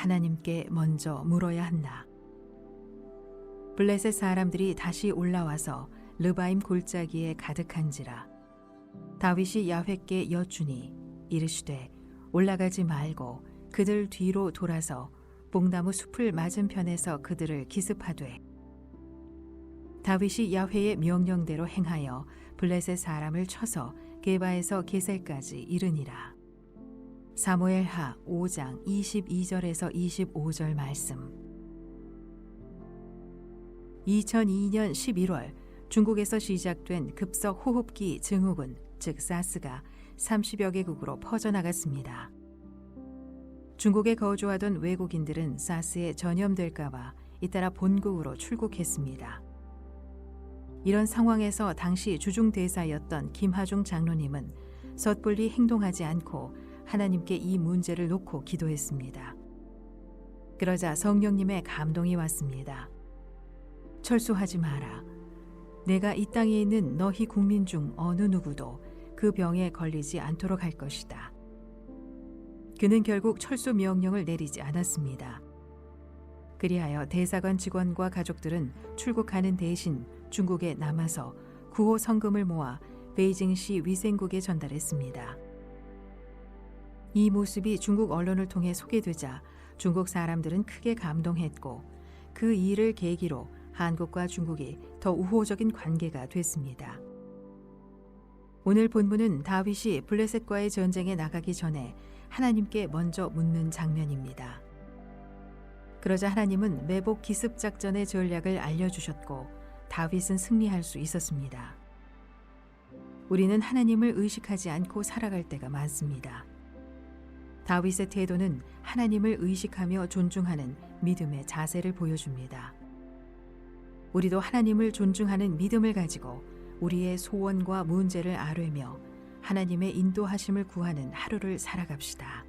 하나님께 먼저 물어야 한다. 블레셋 사람들이 다시 올라와서 르바임 골짜기에 가득한지라 다윗이 야훼께 여쭈니 이르시되 올라가지 말고 그들 뒤로 돌아서 봉나무 숲을 맞은편에서 그들을 기습하되 다윗이 야훼의 명령대로 행하여 블레셋 사람을 쳐서 게바에서 게셀까지 이르니라. 사무엘하 5장 22절에서 25절 말씀. 2002년 11월 중국에서 시작된 급속 호흡기 증후군, 즉 사스가 30여 개국으로 퍼져나갔습니다. 중국에 거주하던 외국인들은 사스에 전염될까봐 잇따라 본국으로 출국했습니다. 이런 상황에서 당시 주중 대사였던 김하중 장로님은 섣불리 행동하지 않고 하나님께 이 문제를 놓고 기도했습니다. 그러자 성령님의 감동이 왔습니다. 철수하지 마라. 내가 이 땅에 있는 너희 국민 중 어느 누구도 그 병에 걸리지 않도록 할 것이다. 그는 결국 철수 명령을 내리지 않았습니다. 그리하여 대사관 직원과 가족들은 출국하는 대신 중국에 남아서 구호 성금을 모아 베이징시 위생국에 전달했습니다. 이 모습이 중국 언론을 통해 소개되자 중국 사람들은 크게 감동했고 그 일을 계기로 한국과 중국이 더 우호적인 관계가 됐습니다. 오늘 본문은 다윗이 블레셋과의 전쟁에 나가기 전에 하나님께 먼저 묻는 장면입니다. 그러자 하나님은 매복 기습 작전의 전략을 알려주셨고 다윗은 승리할 수 있었습니다. 우리는 하나님을 의식하지 않고 살아갈 때가 많습니다. 다윗의 태도는 하나님을 의식하며 존중하는 믿음의 자세를 보여줍니다. 우리도 하나님을 존중하는 믿음을 가지고 우리의 소원과 문제를 아뢰며 하나님의 인도하심을 구하는 하루를 살아갑시다.